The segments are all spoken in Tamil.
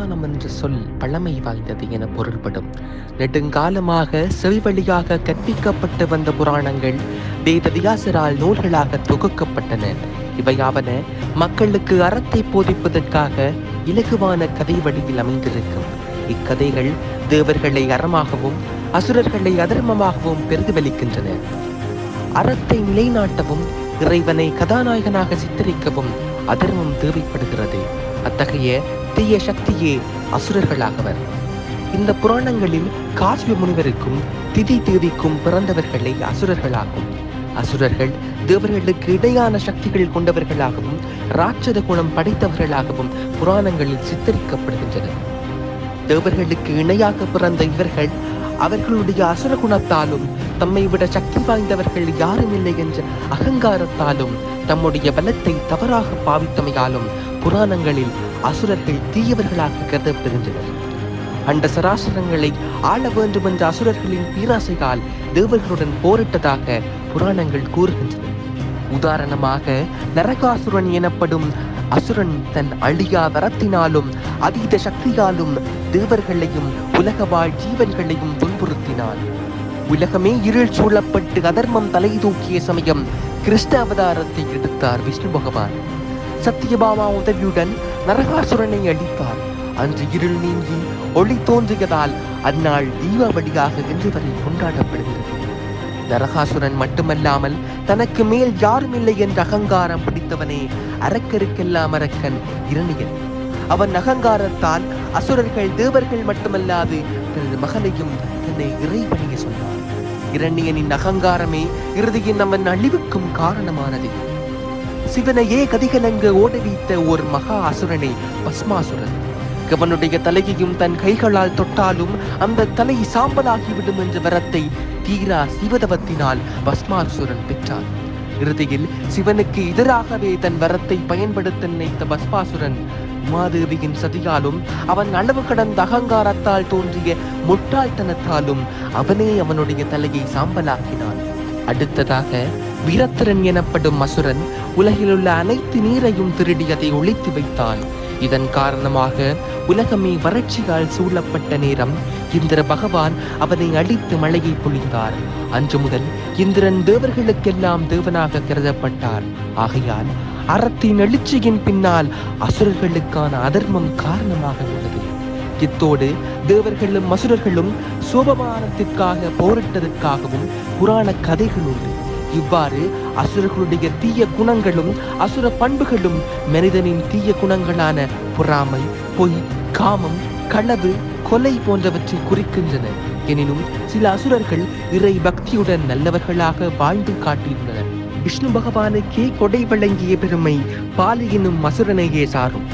புராணம் என்ற சொல் பழமை வாய்ந்தது என பொருள்படும். நெடுங்காலமாக செவிவழியாக கற்பிக்கப்பட்டு வந்த புராணங்கள் வேதவியாசரால் நூல்களாக தொகுக்கப்பட்டன. இவையாவன மக்களுக்கு அறத்தை போதிப்பதற்காக இலகுவான கதை வடிவில் அமைந்திருக்கும். இக்கதைகள் தேவர்களை அறமாகவும் அசுரர்களை அதர்மமாகவும் பிரதிபலிக்கின்றன. அறத்தை நிலைநாட்டவும் இறைவனை கதாநாயகனாக சித்தரிக்கவும் அதர்மம் தேவைப்படுகிறது. அத்தகைய தீய சக்தியே அசுரர்களாகவர். இந்த புராணங்களில் காசிய முனிவருக்கும் திதி தேதிக்கும் பிறந்தவர்களை அசுரர்களாகும். அசுரர்கள் தேவர்களுக்கு இடையான சக்திகள் கொண்டவர்களாகவும் ராட்சத குணம் படைத்தவர்களாகவும் புராணங்களில் சித்தரிக்கப்படுகின்றனர். தேவர்களுக்கு இணையாக பிறந்த இவர்கள் அவர்களுடைய அசுர குணத்தாலும் தம்மை விட சக்தி வாய்ந்தவர்கள் யாரும் இல்லை என்ற அகங்காரத்தாலும் தம்முடைய பலத்தை தவறாக பாவித்தமையாலும் புராணங்களில் அசுரர்கள் தீயவர்களாக கருதப்படுகின்றனர். அண்ட சராசரங்களை ஆள வேண்டும் என்ற அசுரர்களின் பீராசையால் தேவர்களுடன் போரிட்டதாக புராணங்கள் கூறுகின்றன. உதாரணமாக நரகாசுரன் எனப்படும் அசுரன் தன் அழியா வரத்தினாலும் அதீத சக்தியாலும் தேவர்களையும் உலக வாழ் ஜீவன்களையும் துன்புறுத்தினான். உலகமே இருள் சூழப்பட்டு அதர்மம் தலை தூக்கிய சமயம் கிருஷ்ண அவதாரத்தை எடுத்தார் விஷ்ணு பகவான். சத்யபாமா உதவியுடன் நரகாசுரனை அடித்தார் அன்று இருள் நீங்கி ஒளி தோன்றியதால் அந்நாள் தீபாவளியாக இன்று வரை கொண்டாடப்படுகிறது. நரகாசுரன் மட்டுமல்லாமல் தனக்கு மேல் யாரும் இல்லை என்ற அகங்காரம் பிடித்தவனே அரக்கருக்கெல்லாம் அரக்கன் இரணியன். அவன் அகங்காரத்தால் அசுரர்கள் தேவர்கள் மட்டுமல்லாது தனது மகனையும் தன்னை இறைவணிய சொன்னான் இரணியனின் அகங்காரமே இறுதியின் அவன் அழிவுக்கும் காரணமானது. சிவனையே கதிகலங்க ஓடவித்த ஒரு மகா அசுரனை பஸ்மாசுரன். கவனுடைய தலையையும் தன் கைகளால் தொட்டாலும் அந்த தலை சாம்பலாகிவிடும் என்ற வரத்தை தீரா சிவதவத்தினால் பஸ்மாசுரன் பெற்றான். இறுதியில் சிவனுக்கு எதிராகவே தன் வரத்தை பயன்படுத்த நினைத்த பஸ்மாசுரன் உமாதேவியின் சதியாலும் அவன் அளவு கடந்த அகங்காரத்தால் தோன்றிய முட்டாள்தனத்தாலும் அவனே அவனுடைய தலையை சாம்பலாக்கினான். அடுத்ததாக வீரத்திரன் எனப்படும் அசுரன் உலகிலுள்ள அனைத்து நீரையும் திருடி அதை ஒழித்து வைத்தான் இதன் காரணமாக உலகமே வறட்சியால் சூழப்பட்ட நேரம். இந்திர பகவான் அவனை அழித்து மழையை பொழிந்தார். அன்று முதல் இந்திரன் தேவர்களுக்கெல்லாம் தேவனாக கருதப்பட்டார். ஆகையால் அறத்தின் எழுச்சியின் பின்னால் அசுரர்களுக்கான அதர்மம் காரணமாக உள்ளது. இத்தோடு தேவர்களும் அசுரர்களும் சோபமானத்திற்காக போரிட்டதற்காகவும் புராண கதைகள் உண்டு இவ்வாறு அசுரர்களுடைய தீய குணங்களும் அசுர பண்புகளும் மனிதனின் தீய குணங்களான பொறாமை பொய் காமம் களவு கொலை போன்றவற்றை குறிக்கின்றன. எனினும் சில அசுரர்கள் இறை பக்தியுடன் நல்லவர்களாக வாழ்ந்து காட்டியுள்ளனர். விஷ்ணு பகவானுக்கே கொடை வழங்கிய பெருமை பாலி எனும் அசுரனையே சாரும்.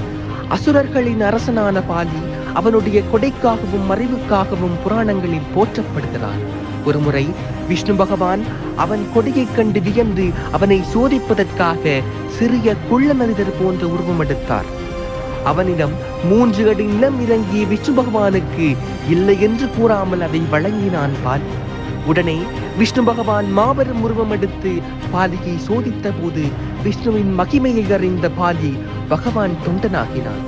அசுரர்களின் அரசனான பாலி அவனுடைய கொடைக்காகவும் மறைவுக்காகவும் புராணங்களில் போற்றப்படுகிறான் ஒருமுறை விஷ்ணு பகவான் அவன் கொடியைக் கண்டு வியந்து அவனை சோதிப்பதற்காக சிறிய குள்ள மனிதர் போன்ற உருவம் எடுத்தார். அவனிடம் மூன்று அடி நிலம் இறங்கிய விஷ்ணு பகவானுக்கு இல்லை என்று கூறாமல் அதை வழங்கினான் பால். உடனே விஷ்ணு பகவான் மாபெரும் உருவம் எடுத்து பாலியை சோதித்த போது விஷ்ணுவின் மகிமையை அறிந்த பாலி பகவான் தொண்டனாகினான்.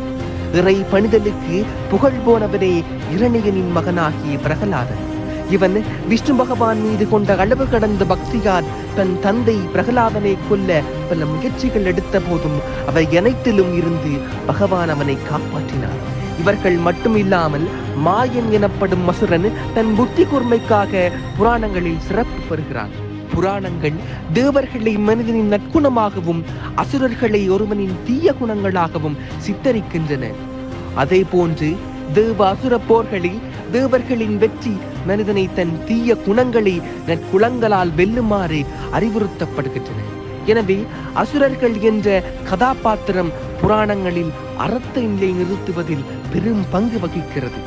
இறை பணிதலுக்கு புகழ் போனவரே இரணியனின் மகனாகிய பிரகலாதன். இவன் விஷ்ணு பகவான் மீது கொண்ட அளவு கடந்த பக்தியால் தன் தந்தை பிரகலாதனை கொல்ல பல முயற்சிகள் எடுத்த போதும் அவை அனைத்திலும் இருந்து பகவான் அவனை காப்பாற்றினார். இவர்கள் மட்டும் இல்லாமல் மாயன் எனப்படும் மசுரன் தன் புத்தி கூர்மைக்காக புராணங்களில் சிறப்பு பெறுகிறான். புராணங்கள் தேவர்களை மனிதனின் நற்குணமாகவும் அசுரர்களை ஒருவனின் தீய குணங்களாகவும் சித்தரிக்கின்றன. அதே போன்று தேவ அசுர போர்களில் தேவர்களின் வெற்றி மனிதனை தன் தீய குணங்களை நற்குளங்களால் வெல்லுமாறு அறிவுறுத்தப்படுகின்றன. எனவே அசுரர்கள் என்ற கதாபாத்திரம் புராணங்களில் அறத்தை நிலை நிறுத்துவதில் பெரும் பங்கு வகிக்கிறது.